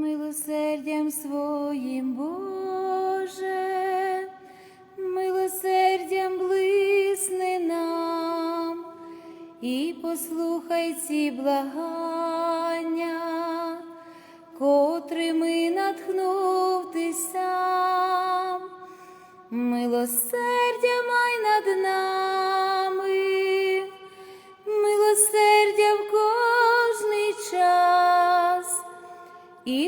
милосердям своїм, Боже, милосердям блисни нам. І послухай ці благання, котрими натхнув ти сам, милосердя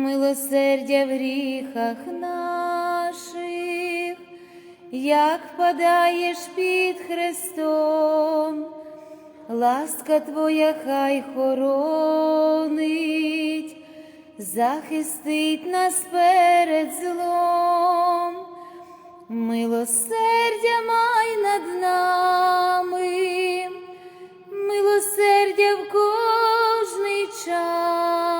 милосердя в гріхах наших, як впадаєш під Христом, ласка Твоя хай хоронить, захистить нас перед злом, милосердя май над нами, милосердя в кожний час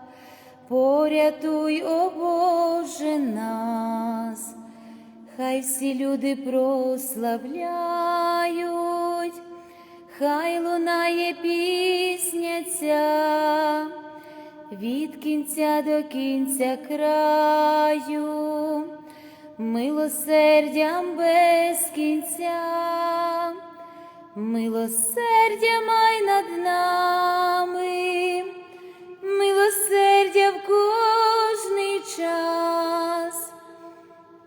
Порятуй, о Боже нас, хай всі люди прославляють, хай лунає пісня ця. Від кінця до кінця краю, милосердям без кінця, милосердя май над нами. Милосердя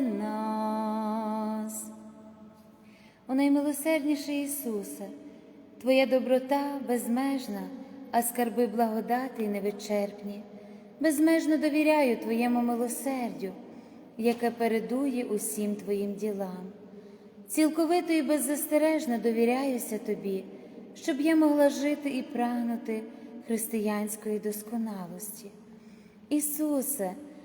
нас. О наймилосердніший Ісусе, Твоя доброта безмежна, а скарби благодати невичерпні. Безмежно довіряю Твоєму милосердю, яке передує усім Твоїм ділам. Цілковито і беззастережно довіряюся Тобі, щоб я могла жити і прагнути християнської досконалості. Ісусе,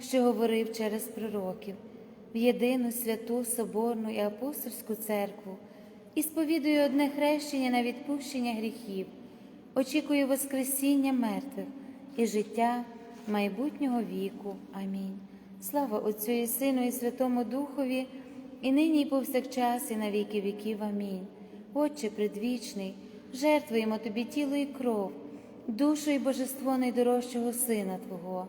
що говорив через пророків, в єдину святу Соборну і апостольську церкву, і сповідую одне хрещення на відпущення гріхів, очікую Воскресіння мертвих і життя майбутнього віку. Амінь. Слава Отцю і Сину, і Святому Духові, і нині, і повсякчас, і на віки віків. Амінь. Отче предвічний, жертвуємо Тобі тіло і кров, душу і божество найдорожчого Сина Твого,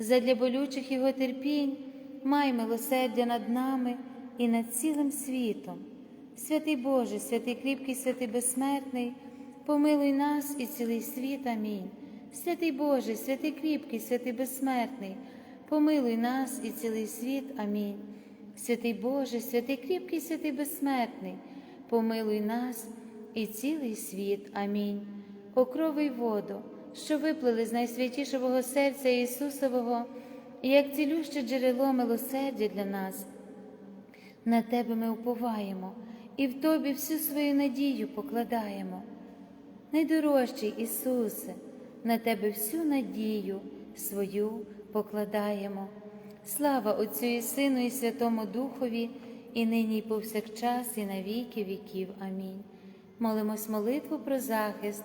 задля болючих Його терпінь, май милосердя над нами і над цілим світом. Святий Боже, святий кріпкий, святий безсмертний, помилуй нас і цілий світ. Амінь. Святий Боже, святий кріпкий, святий безсмертний, помилуй нас і цілий світ. Амінь. Святий Боже, святий кріпкий, святий безсмертний, помилуй нас і цілий світ. Амінь. Окровий воду, що виплили з найсвятішого серця Ісусового, і як цілюще джерело милосердя для нас. На Тебе ми уповаємо і в Тобі всю свою надію покладаємо. Найдорожчий Ісусе, на Тебе всю надію свою покладаємо. Слава Отцю і Сину, і Святому Духові, і нині, і повсякчас, і на віки віків. Амінь. Молимось молитву про захист,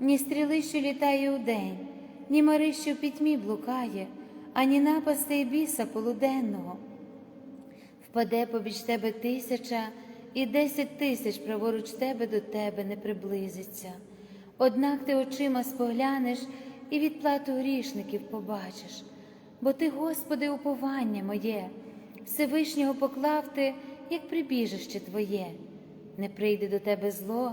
ні стріли, що літає удень, ні мари, що в пітьмі блукає, ані напасти і біса полуденного. Впаде побіч тебе тисяча, і десять тисяч праворуч тебе до тебе не приблизиться. Однак ти очима споглянеш і відплату грішників побачиш. Бо ти, Господи, уповання моє, Всевишнього поклав ти, як прибіжище Твоє, не прийде до тебе зло,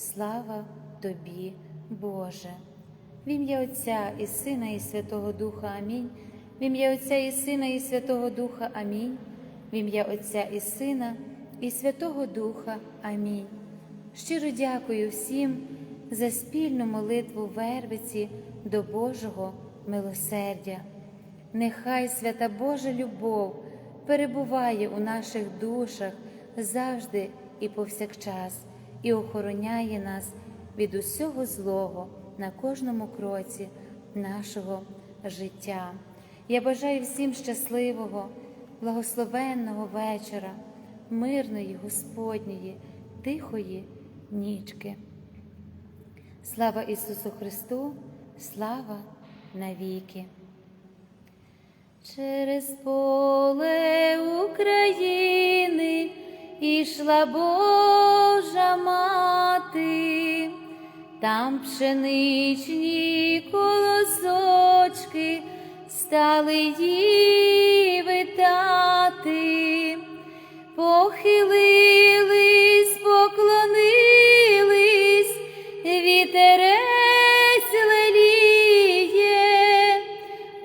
слава тобі, Боже. В ім'я Отця і Сина, і Святого Духа Амінь. В ім'я Отця і Сина, і Святого Духа Амінь. В ім'я Отця і Сина, і Святого Духа Амінь. Щиро дякую всім за спільну молитву Вервиці до Божого милосердя. Нехай свята Божа любов перебуває у наших душах завжди і повсякчас, і охороняє нас від усього злого на кожному кроці нашого життя. Я бажаю всім щасливого, благословенного вечора, мирної Господньої, тихої нічки. Слава Ісусу Христу, слава навіки. Через поле України ішла Божа мати, там пшеничні колосочки стали її витати, похилились, поклонились, вітерець леліє,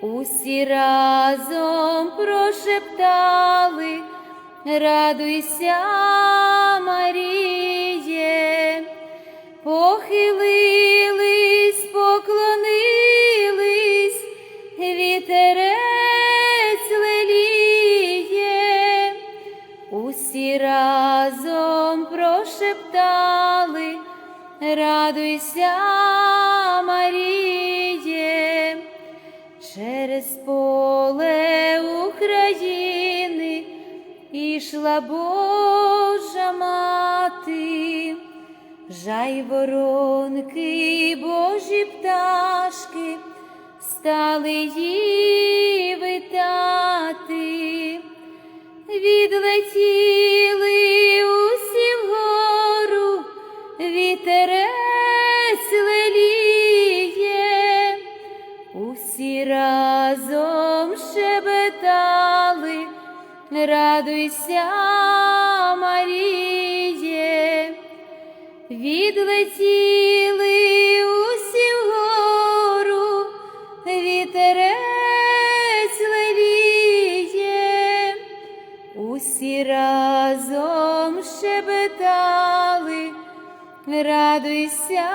усі разом прошептали, радуйся, Маріє, похилились, поклонились, вітерець леліє, усі разом прошептали, радуйся, Маріє, через поле України ішла Божа мати, жай воронки, Божі пташки, стали її витати, відлетіли усі радуйся, Маріє, відлетіли усі вгору, вітерець леліє, усі разом щебетали, радуйся,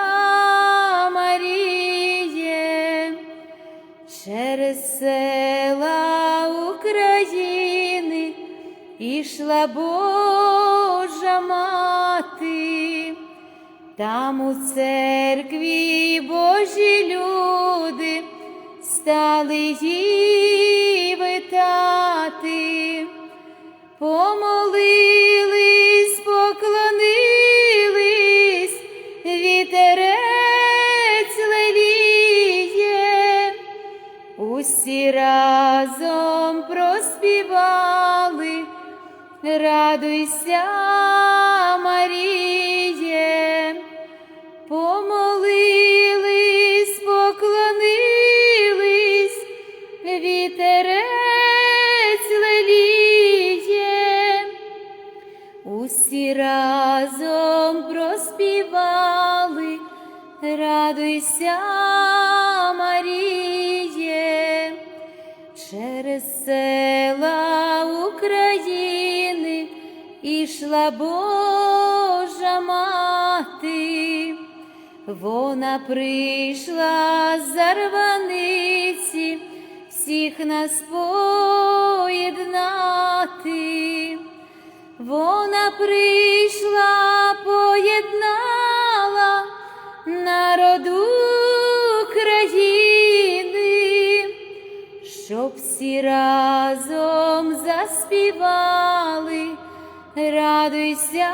Маріє, через села ішла Божа мати, там у церкві Божі люди стали її витати, помолились, поклонились, вітерець леліє, усі разом проспівали, радуйся, Маріє, помолились, поклонились, вітерець леліє, усі разом проспівали, радуйся, Маріє, через села України ішла Божа мати, вона прийшла з зарваниці, всіх нас поєднати. Вона прийшла, поєднала народу країни, щоб всі разом заспівали, радуйся,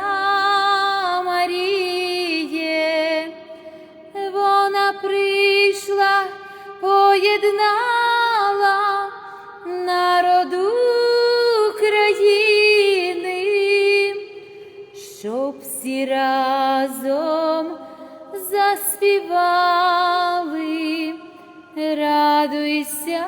Маріє, вона прийшла, поєднала народу країни, щоб всі разом заспівали, радуйся,